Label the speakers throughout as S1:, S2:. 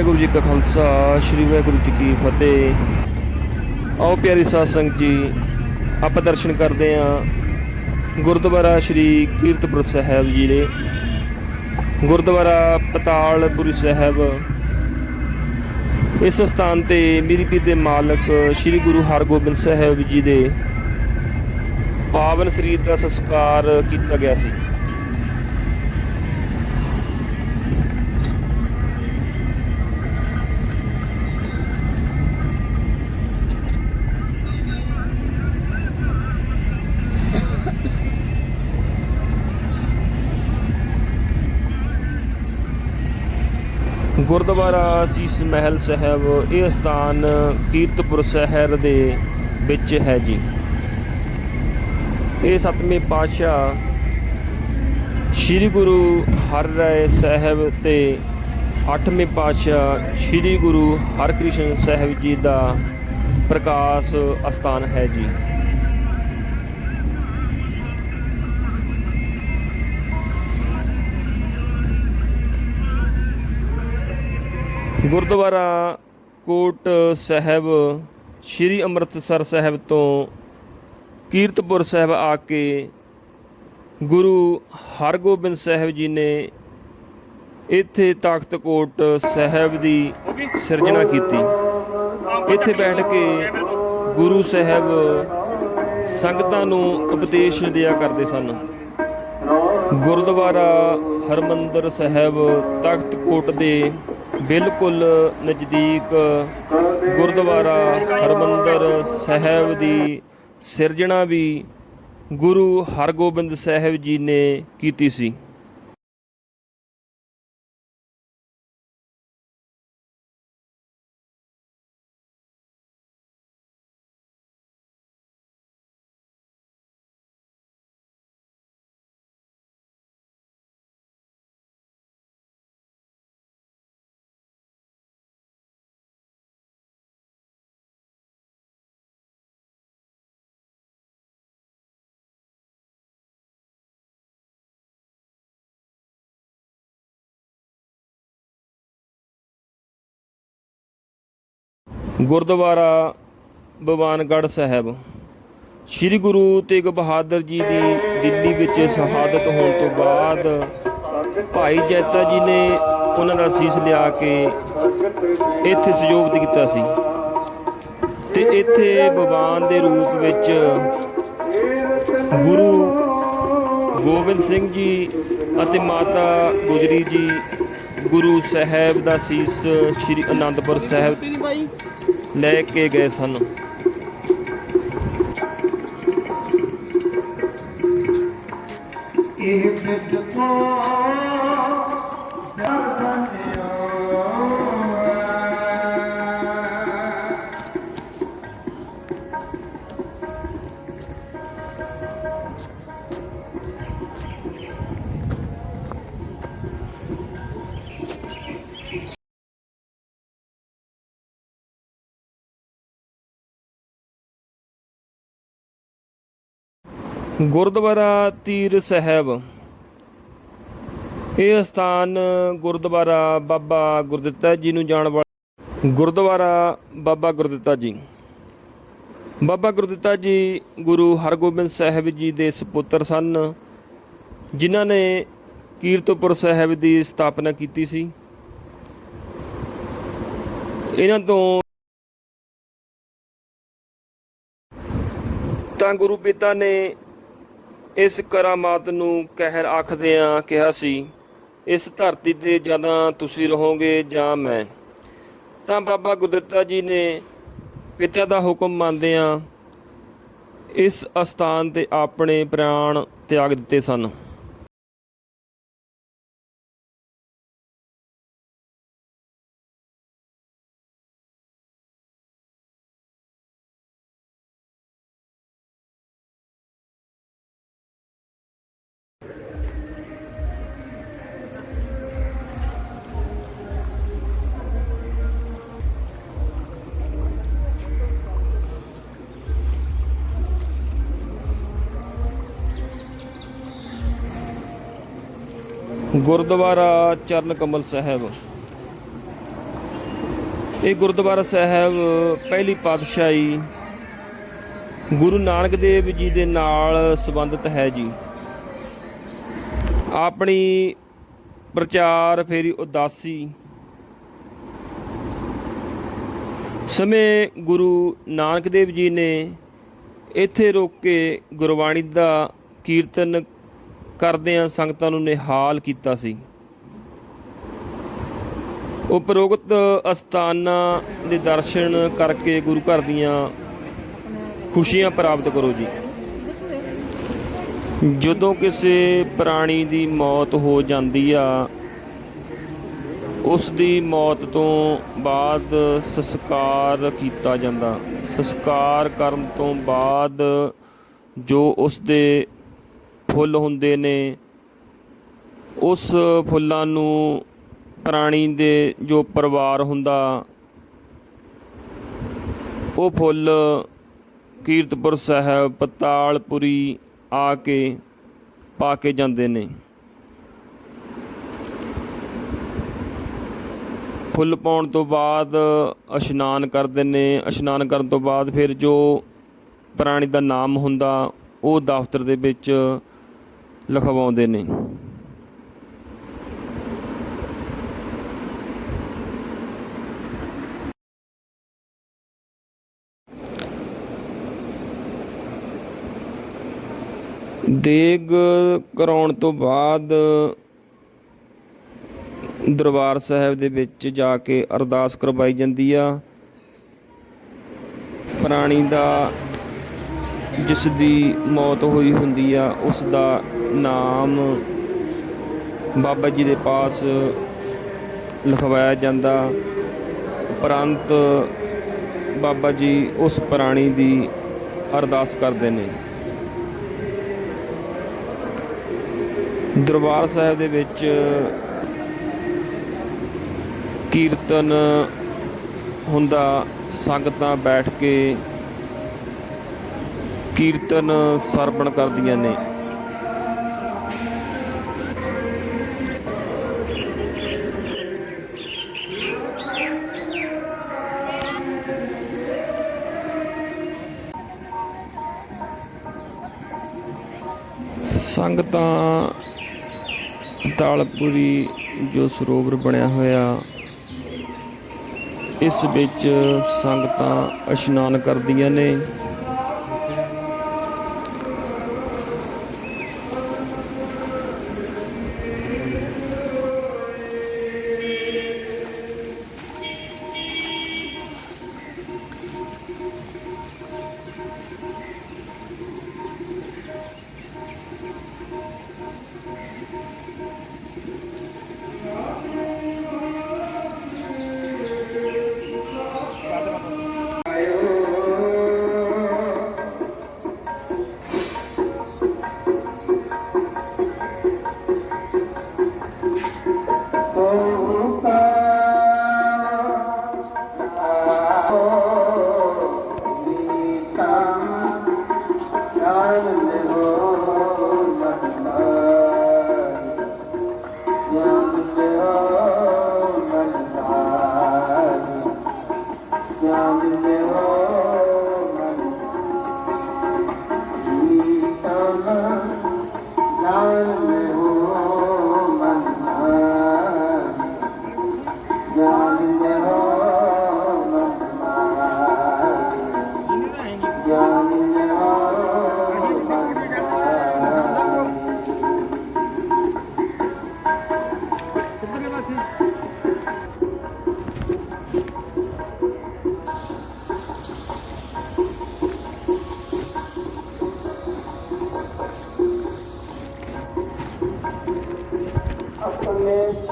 S1: ਵਾਹਿਗੁਰੂ ਜੀ ਕਾ ਖਾਲਸਾ, ਸ੍ਰੀ ਵਾਹਿਗੁਰੂ ਜੀ ਕੀ ਫਤਿਹ। ਆਓ ਪਿਆਰੀ ਸਾਧ ਸੰਗਤ ਜੀ, ਆਪਾਂ ਦਰਸ਼ਨ ਕਰਦੇ ਆਂ ਗੁਰਦੁਆਰਾ ਸ੍ਰੀ ਕੀਰਤਪੁਰ ਸਾਹਿਬ ਜੀ ਦੇ। ਗੁਰਦੁਆਰਾ ਪਤਾਲਪੁਰੀ ਸਾਹਿਬ। ਇਸ ਸਥਾਨ ਤੇ ਮੀਰੀ ਪੀਰ ਦੇ ਮਾਲਕ ਸ੍ਰੀ ਗੁਰੂ ਹਰਗੋਬਿੰਦ ਸਾਹਿਬ ਜੀ ਦੇ ਪਾਵਨ ਸਰੀਰ ਦਾ ਸੰਸਕਾਰ ਕੀਤਾ ਗਿਆ ਸੀ। ਗੁਰਦੁਆਰਾ ਸੀਸ ਮਹਿਲ ਸਾਹਿਬ, ਇਹ ਸਥਾਨ ਕੀਰਤਪੁਰ ਸ਼ਹਿਰ ਦੇ ਵਿੱਚ ਹੈ ਜੀ। ਇਹ ਸਤਵੇਂ ਪਾਤਸ਼ਾਹ ਸ੍ਰੀ ਗੁਰੂ ਹਰਿਰਾਏ ਸਾਹਿਬ ਤੇ ਅੱਠਵੇਂ ਪਾਤਸ਼ਾਹ ਸ੍ਰੀ ਗੁਰੂ ਹਰਕ੍ਰਿਸ਼ਨ ਸਾਹਿਬ ਜੀ ਦਾ ਪ੍ਰਕਾਸ਼ ਅਸਥਾਨ ਹੈ ਜੀ। ਗੁਰਦੁਆਰਾ ਕੋਟ ਸਾਹਿਬ, ਸ੍ਰੀ ਅੰਮ੍ਰਿਤਸਰ ਸਾਹਿਬ ਤੋਂ ਕੀਰਤਪੁਰ ਸਾਹਿਬ ਆ ਕੇ ਗੁਰੂ ਹਰਗੋਬਿੰਦ ਸਾਹਿਬ ਜੀ ਨੇ ਇੱਥੇ ਤਖਤ ਕੋਟ ਸਾਹਿਬ ਦੀ ਸਿਰਜਣਾ ਕੀਤੀ। ਇੱਥੇ ਬੈਠ ਕੇ ਗੁਰੂ ਸਾਹਿਬ ਸੰਗਤਾਂ ਨੂੰ ਉਪਦੇਸ਼ ਦਿਆ ਕਰਦੇ ਸਨ। ਗੁਰਦੁਆਰਾ ਹਰਮੰਦਰ ਸਾਹਿਬ ਤਖਤ ਕੋਟ ਦੇ ਬਿਲਕੁਲ ਨਜ਼ਦੀਕ ਗੁਰਦੁਆਰਾ ਹਰਮੰਦਰ ਸਾਹਿਬ ਦੀ ਸਿਰਜਣਾ ਵੀ ਗੁਰੂ ਹਰਗੋਬਿੰਦ ਸਾਹਿਬ ਜੀ ਨੇ ਕੀਤੀ ਸੀ। ਗੁਰਦੁਆਰਾ ਬਵਾਨਗੜ੍ਹ ਸਾਹਿਬ। ਸ੍ਰੀ ਗੁਰੂ ਤੇਗ ਬਹਾਦਰ ਜੀ ਦੀ ਦਿੱਲੀ ਵਿੱਚ ਸ਼ਹਾਦਤ ਹੋਣ ਤੋਂ ਬਾਅਦ ਭਾਈ ਜੈਤਾ ਜੀ ਨੇ ਉਹਨਾਂ ਦਾ ਸੀਸ ਲਿਆ ਕੇ ਇੱਥੇ ਸਹਿਯੋਗ ਕੀਤਾ ਸੀ। ਤੇ ਇੱਥੇ ਬਵਾਨ ਦੇ ਰੂਪ ਵਿੱਚ ਗੁਰੂ ਗੋਬਿੰਦ ਸਿੰਘ ਜੀ ਅਤੇ ਮਾਤਾ ਗੁਜਰੀ ਜੀ ਗੁਰੂ ਸਾਹਿਬ ਦਾ ਸੀਸ ਸ੍ਰੀ ਅਨੰਦਪੁਰ ਸਾਹਿਬ ਲੈ ਕੇ ਗਏ ਸਨ।
S2: ਇਹ ਮਿੱਠ ਕੋ
S1: ਗੁਰਦੁਆਰਾ ਤੀਰ ਸਾਹਿਬ। ਇਹ ਸਥਾਨ ਗੁਰਦੁਆਰਾ ਬਾਬਾ ਗੁਰਦਿੱਤਾ ਜੀ ਨੂੰ ਜਾਣ ਵਾਲਾ ਗੁਰਦੁਆਰਾ ਬਾਬਾ ਗੁਰਦਿੱਤਾ ਜੀ। ਬਾਬਾ ਗੁਰਦਿੱਤਾ ਜੀ ਗੁਰੂ ਹਰਗੋਬਿੰਦ ਸਾਹਿਬ ਜੀ ਦੇ ਸੁਪੁੱਤਰ ਸਨ, ਜਿਨ੍ਹਾਂ ਨੇ ਕੀਰਤਪੁਰ ਸਾਹਿਬ ਦੀ ਸਥਾਪਨਾ ਕੀਤੀ ਸੀ। ਇਹਨਾਂ ਤੋਂ ਤਾਂ ਗੁਰੂ ਪਿਤਾ ਨੇ ਇਸ ਕਰਾਮਾਤ ਨੂੰ ਕਹਿਰ ਆਖਦਿਆਂ ਕਿਹਾ ਸੀ, ਇਸ ਧਰਤੀ ਤੇ ਜਾਂ ਤੁਸੀਂ ਰਹੋਗੇ ਜਾਂ ਮੈਂ? ਤਾਂ ਬਾਬਾ ਗੁਰਦਿੱਤਾ ਜੀ ਨੇ ਪਿਤਾ ਦਾ ਹੁਕਮ ਮੰਨਦਿਆਂ ਇਸ ਅਸਥਾਨ ਤੇ ਆਪਣੇ ਪ੍ਰਾਣ ਤਿਆਗ ਦਿੱਤੇ ਸਨ। ਗੁਰਦੁਆਰਾ ਚਰਨ ਕਮਲ ਸਾਹਿਬ। ਇਹ ਗੁਰਦੁਆਰਾ ਸਾਹਿਬ ਪਹਿਲੀ ਪਾਤਸ਼ਾਹੀ ਗੁਰੂ ਨਾਨਕ ਦੇਵ ਜੀ ਦੇ ਨਾਲ ਸੰਬੰਧਿਤ ਹੈ ਜੀ। ਆਪਣੀ ਪ੍ਰਚਾਰ ਫੇਰੀ ਉਦਾਸੀ ਸਮੇਂ ਗੁਰੂ ਨਾਨਕ ਦੇਵ ਜੀ ਨੇ ਇੱਥੇ ਰੋਕ ਕੇ ਗੁਰਬਾਣੀ ਦਾ ਕੀਰਤਨ ਕਰਦਿਆਂ ਸੰਗਤਾਂ ਨੂੰ ਨਿਹਾਲ ਕੀਤਾ ਸੀ। ਉਪਰੋਕਤ ਅਸਥਾਨਾਂ ਦੇ ਦਰਸ਼ਨ ਕਰਕੇ ਗੁਰੂ ਘਰ ਦੀਆਂ ਖੁਸ਼ੀਆਂ ਪ੍ਰਾਪਤ ਕਰੋ ਜੀ। ਜਦੋਂ ਕਿਸੇ ਪ੍ਰਾਣੀ ਦੀ ਮੌਤ ਹੋ ਜਾਂਦੀ ਆ, ਉਸ ਦੀ ਮੌਤ ਤੋਂ ਬਾਅਦ ਸੰਸਕਾਰ ਕੀਤਾ ਜਾਂਦਾ। ਸੰਸਕਾਰ ਕਰਨ ਤੋਂ ਬਾਅਦ ਜੋ ਉਸ ਦੇ ਫੁੱਲ ਹੁੰਦੇ ਨੇ। ਉਸ ਫੁੱਲਾਂ ਨੂੰ ਪ੍ਰਾਣੀ ਦੇ ਜੋ ਪਰਿਵਾਰ ਹੁੰਦਾ, ਉਹ ਫੁੱਲ ਕੀਰਤਪੁਰ ਸਾਹਿਬ, ਪਤਾਲਪੁਰੀ ਆ ਕੇ ਪਾ ਕੇ ਜਾਂਦੇ ਨੇ। ਫੁੱਲ ਪਾਉਣ ਤੋਂ ਬਾਅਦ ਇਸ਼ਨਾਨ ਕਰਦੇ ਨੇ। ਇਸ਼ਨਾਨ ਕਰਨ ਤੋਂ ਬਾਅਦ ਫਿਰ ਜੋ ਪ੍ਰਾਣੀ ਦਾ ਨਾਮ ਹੁੰਦਾ, ਉਹ ਦਫ਼ਤਰ ਦੇ ਵਿੱਚ ਲਿਖਵਾਉਂਦੇ ਨੇ। ਦੇਗ ਕਰਾਉਣ ਤੋਂ ਬਾਅਦ ਦਰਬਾਰ ਸਾਹਿਬ ਦੇ ਵਿੱਚ ਜਾ ਕੇ ਅਰਦਾਸ ਕਰਵਾਈ ਜਾਂਦੀ ਆ। ਪ੍ਰਾਣੀ ਦਾ ਜਿਸ ਦੀ ਮੌਤ ਹੋਈ ਹੁੰਦੀ ਆ, ਉਸ ਦਾ ਨਾਮ ਬਾਬਾ ਜੀ ਦੇ ਪਾਸ ਲਿਖਵਾਇਆ ਜਾਂਦਾ। ਉਪਰੰਤ ਬਾਬਾ ਜੀ ਉਸ ਪ੍ਰਾਣੀ ਦੀ ਅਰਦਾਸ ਕਰਦੇ ਨੇ। ਦਰਬਾਰ ਸਾਹਿਬ ਦੇ ਵਿੱਚ ਕੀਰਤਨ ਹੁੰਦਾ, ਸੰਗਤਾਂ ਬੈਠ ਕੇ ਕੀਰਤਨ ਸਰਵਣ ਕਰਦੀਆਂ ਨੇ। ਸੰਗਤਾਂ ਤਾਲਪੁਰੀ ਜੋ ਸਰੋਵਰ ਬਣਿਆ ਹੋਇਆ ਇਸ ਵਿੱਚ ਸੰਗਤਾਂ ਇਸ਼ਨਾਨ ਕਰਦੀਆਂ ਨੇ।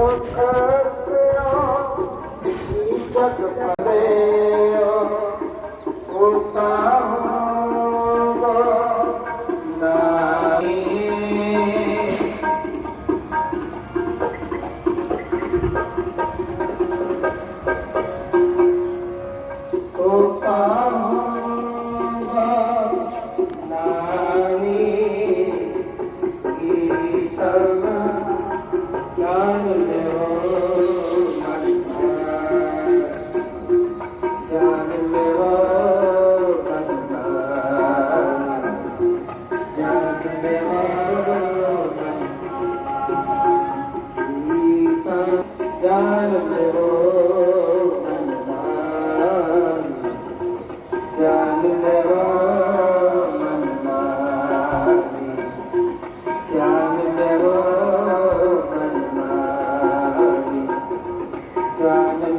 S1: Okay.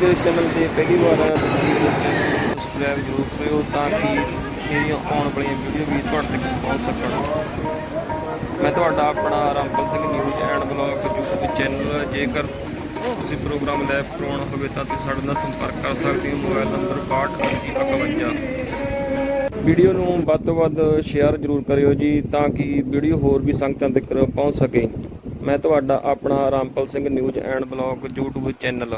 S1: ਮੇਰੇ ਚੈਨਲ ਤੇ ਪਹਿਲੀ ਵਾਰ ਆਏ ਤਾਂ ਪਲੀਜ਼ ਚੈਨਲ ਨੂੰ ਸਬਸਕ੍ਰਾਈਬ ਜ਼ਰੂਰ ਕਰਿਓ ਤਾਂ ਕਿ ਮੇਰੀਆਂ ਆਉਣ ਵਾਲੀਆਂ ਵੀਡੀਓ ਵੀ ਤੁਹਾਡੇ ਤੱਕ ਪਹੁੰਚ ਸਕਣ। ਮੈਂ ਤੁਹਾਡਾ ਆਪਣਾ Rampal Singh news and blog YouTube channel ਜੇਕਰ ਤੁਸੀਂ ਪ੍ਰੋਗਰਾਮ ਲੈ ਕਰਾਉਣਾ ਹੋਵੇ ਤਾਂ ਤੁਸੀਂ ਸਾਡੇ ਨਾਲ ਸੰਪਰਕ ਕਰ ਸਕਦੇ ਹੋ। ਮੋਬਾਈਲ ਨੰਬਰ 628051 ਵੀਡੀਓ ਨੂੰ ਵੱਧ ਤੋਂ ਵੱਧ ਸ਼ੇਅਰ ਜ਼ਰੂਰ ਕਰਿਓ ਜੀ ਤਾਂ ਕਿ ਵੀਡੀਓ ਹੋਰ ਵੀ ਸੰਗਤਾਂ ਤੱਕ ਪਹੁੰਚ ਸਕੇ। ਮੈਂ ਤੁਹਾਡਾ ਆਪਣਾ Rampal Singh news and blog YouTube channel